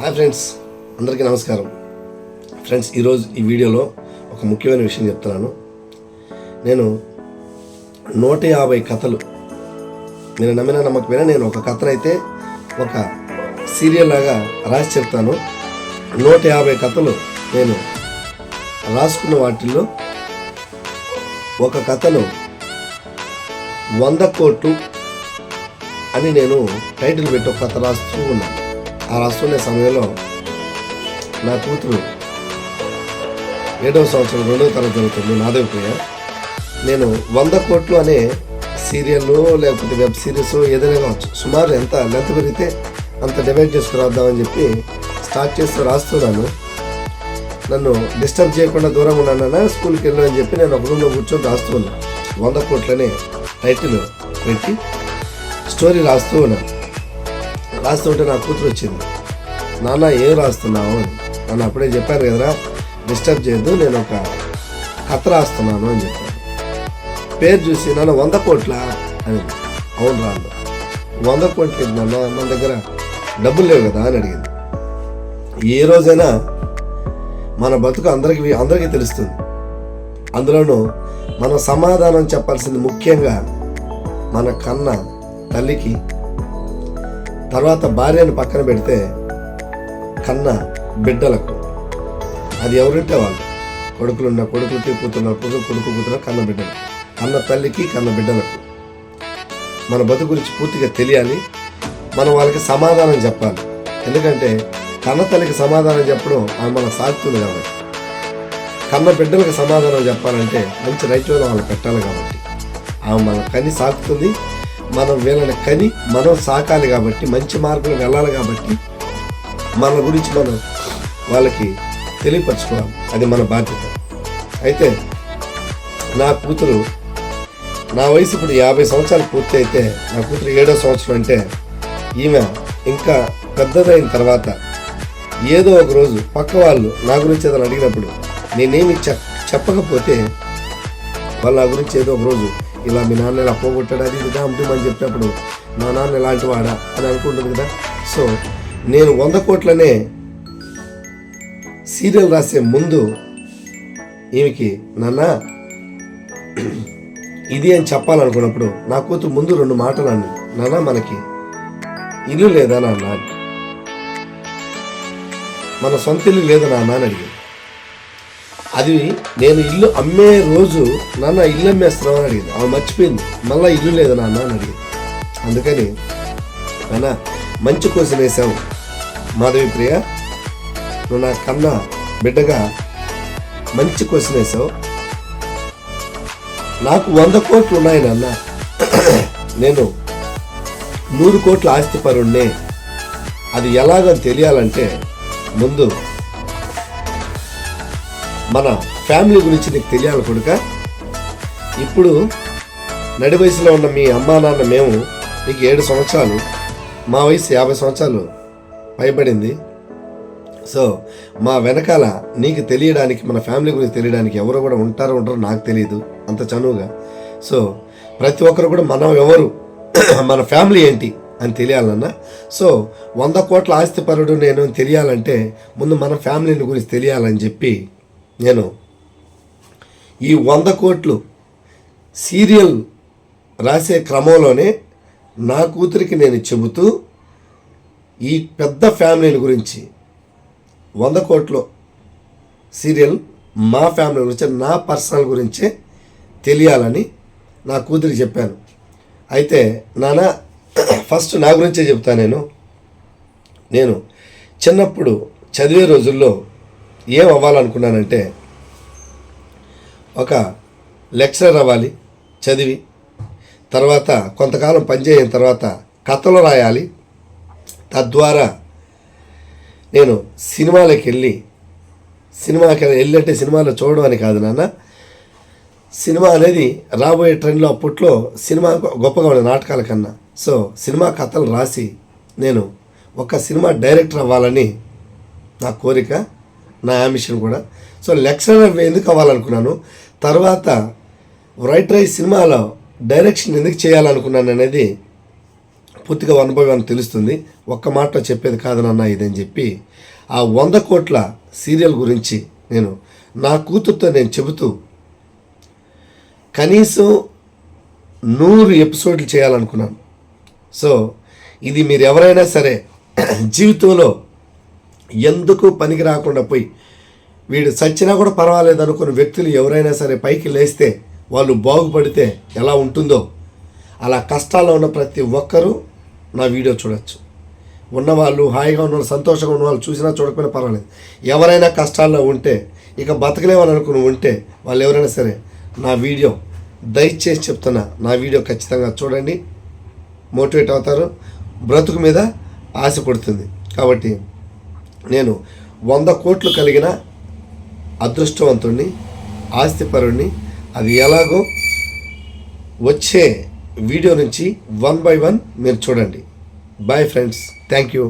Hi friends అందరికీ నమస్కారం. Friends ఈరోజు ఈ వీడియోలో ఒక ముఖ్యమైన విషయం చెప్తున్నాను. నేను నూట యాభై కథలు నేను నమ్మిన నమ్మకమైన నేను ఒక కథనైతే ఒక సీరియల్ లాగా రాసి చెప్తాను. నూట యాభై కథలు నేను రాసుకున్న వాటిల్లో ఒక కథను వంద కోట్లు అని నేను టైటిల్ పెట్టి ఒక కథ రాస్తూ ఉన్నాను. ఆ రాస్తున్న సమయంలో నా కూతురు ఏడవ సంవత్సరం రెండవ తరగతి జరుగుతుంది నాదవిప్రియ నేను వంద కోట్లు అనే సీరియల్ లేకపోతే వెబ్ సిరీస్ ఏదైనా కావచ్చు. సుమారు ఎంత లెంత్ పెరిగితే అంత డివైడ్ చేసుకురాద్దామని చెప్పి స్టార్ట్ చేస్తూ రాస్తున్నాను. నన్ను డిస్టర్బ్ చేయకుండా దూరం ఉన్నానన్నా స్కూల్కి వెళ్ళు అని చెప్పి నేను ఒక రూమ్లో కూర్చొని రాస్తూ ఉన్నాను వంద కోట్లనే టైటిల్ పెట్టి స్టోరీ రాస్తూ ఉన్నాను. రాస్తుంటే నా కూతురు వచ్చింది. నాన్న ఏం రాస్తున్నావు? అని. నన్ను అప్పుడే చెప్పాను కదరా డిస్టర్బ్ చేయొద్దు నేను ఒక కథ రాస్తున్నాను అని చెప్పాను పేరు చూసి నాన్న వంద కోట్ల? అని. అవును రాను వంద కోట్లు నాన్న? మన దగ్గర డబ్బులు లేవు కదా? అని అడిగింది. ఏ రోజైనా మన బతుకు అందరికి అందరికీ తెలుస్తుంది. అందులోనూ మనం సమాధానం చెప్పాల్సింది ముఖ్యంగా మన కన్న తల్లికి తర్వాత భార్యను పక్కన పెడితే కన్న బిడ్డలకు. అది ఎవరుంటే వాళ్ళు? కొడుకులున్న కొడుకులకి కూతున్న కొడుకు కొడుకు కూతున్న కన్న బిడ్డలు. కన్న తల్లికి కన్న బిడ్డలకు. మన బతుకు గురించి పూర్తిగా తెలియాలి. మనం వాళ్ళకి సమాధానం చెప్పాలి. ఎందుకంటే కన్న తల్లికి సమాధానం చెప్పడం ఆమె మన సాగుతుంది కాబట్టి. కన్న బిడ్డలకు సమాధానం చెప్పాలంటే మంచి రైట్ వాళ్ళు పెట్టాలి కాబట్టి. ఆమె మన కన్ని సాగుతుంది. మనం వీళ్ళని కని మనం సాకాలి కాబట్టి మంచి మార్గంలో వెళ్ళాలి కాబట్టి మన గురించి మనం వాళ్ళకి తెలియపరచుకోవాలి. అది మన బాధ్యత. అయితే నా కూతురు నా వయసు ఇప్పుడు యాభై సంవత్సరాలు పూర్తి అయితే నా కూతురు ఏడో సంవత్సరం అంటే ఈమె ఇంకా పెద్దదైన తర్వాత ఏదో ఒక రోజు పక్క వాళ్ళు నా గురించి ఏదైనా అడిగినప్పుడు నేనేమి చెప్ చెప్పకపోతే వాళ్ళు నా గురించి ఏదో ఒక రోజు ఇలా మీ నాన్న ఇలా పోగొట్టాడు అది ఇది అని చెప్పినప్పుడు మా నాన్న ఇలాంటి వాడా అని అనుకుంటుంది కదా? సో నేను వంద కోట్లనే సీరియల్ రాసే ముందు ఈమెకి నాన్న ఇది అని చెప్పాలనుకున్నప్పుడు నా కూతురు ముందు రెండు మాటలు అన్నది. నాన్న మనకి ఇల్లు లేదా నాన్న? మన సొంత ఇల్లు లేదా నాన్న? అని అడిగింది అది నేను ఇల్లు అమ్మే రోజు నాన్న ఇల్లు అమ్మేస్తున్నావు అని అడిగింది. ఆమె మర్చిపోయింది. మళ్ళీ ఇల్లు లేదు నాన్న అని అడిగింది. అందుకని నాన్న మంచి కోసం వేసావు మాధవి ప్రియ నువ్వు నా కన్నా బిడ్డగా మంచి క్వశ్చన్ వేసావు నాకు వంద కోట్లు ఉన్నాయి నాన్న. నేను నూరు కోట్ల ఆస్తి అది ఎలాగో తెలియాలంటే ముందు మన ఫ్యామిలీ గురించి నీకు తెలియాలి కొడుక. ఇప్పుడు నడి వయసులో ఉన్న మీ అమ్మా నాన్న మేము నీకు ఏడు సంవత్సరాలు మా వయసు యాభై సంవత్సరాలు పైబడింది. సో మా వెనకాల నీకు తెలియడానికి మన ఫ్యామిలీ గురించి తెలియడానికి ఎవరు కూడా ఉంటారో ఉంటారో నాకు తెలియదు అంత చనువుగా. సో ప్రతి ఒక్కరు కూడా మనం ఎవరు మన ఫ్యామిలీ ఏంటి అని తెలియాలన్నా. సో వంద కోట్ల ఆస్తిపరుడు నేను తెలియాలంటే ముందు మన ఫ్యామిలీని గురించి తెలియాలని చెప్పి నేను ఈ వంద కోట్లు సీరియల్ రాసే క్రమంలోనే నా కూతురికి నేను చెబుతూ ఈ పెద్ద ఫ్యామిలీని గురించి వంద కోట్లు సీరియల్ మా ఫ్యామిలీ గురించి నా పర్సనల్ గురించే తెలియాలని నా కూతురికి చెప్పాను. అయితే నాన్న ఫస్ట్ నా గురించే చెప్తా నేను. నేను చిన్నప్పుడు చదివే రోజుల్లో ఏం అవ్వాలనుకున్నానంటే ఒక లెక్చరర్ అవ్వాలి చదివి తర్వాత కొంతకాలం పనిచేయిన తర్వాత కథలు రాయాలి. తద్వారా నేను సినిమాలకు వెళ్ళి సినిమాకి వెళ్ళంటే సినిమాలో చూడడం అని కాదు నాన్న. సినిమా అనేది రాబోయే ట్రెండ్లో అప్పట్లో సినిమా గొప్పగా ఉండే నాటకాల కన్నా. సో సినిమా కథలు రాసి నేను ఒక సినిమా డైరెక్టర్ అవ్వాలని నా కోరిక. నా ఆంబిషన్ కూడా. సో లెక్చరర్ ఎందుకు అవ్వాలనుకున్నాను? తర్వాత రైట్ రైస్ సినిమాలో డైరెక్షన్ ఎందుకు చేయాలనుకున్నాను అనేది పూర్తిగా వన్ బై వన్ తెలుస్తుంది. ఒక్క మాట చెప్పేది కాదు నాన్న ఇదని చెప్పి ఆ వంద కోట్ల సీరియల్ గురించి నేను నా కూతురుతో నేను చెబుతూ కనీసం నూరు ఎపిసోడ్లు చేయాలనుకున్నాను. సో ఇది మీరు ఎవరైనా సరే జీవితంలో ఎందుకు పనికి రాకుండా పోయి వీడు చచ్చినా కూడా పర్వాలేదు అనుకున్న వ్యక్తులు ఎవరైనా సరే పైకి లేస్తే వాళ్ళు బాగుపడితే ఎలా ఉంటుందో అలా కష్టాల్లో ఉన్న ప్రతి ఒక్కరూ నా వీడియో చూడొచ్చు. ఉన్నవాళ్ళు హాయిగా ఉన్న వాళ్ళు సంతోషంగా ఉన్న వాళ్ళు చూసినా చూడకపోయినా పర్వాలేదు. ఎవరైనా కష్టాల్లో ఉంటే ఇక బతకలేమని అనుకుని ఉంటే వాళ్ళు ఎవరైనా సరే నా వీడియో దయచేసి చెప్తున్నా నా వీడియో ఖచ్చితంగా చూడండి. మోటివేట్ అవుతారు. బ్రతుకు మీద ఆశ పడుతుంది కాబట్టి నేను వంద కోట్లు కలిగిన అదృష్టవంతుణ్ణి ఆస్తిపరుణ్ణి అది ఎలాగో వచ్చే వీడియో నుంచి వన్ బై వన్ మీరు చూడండి. Bye friends thank you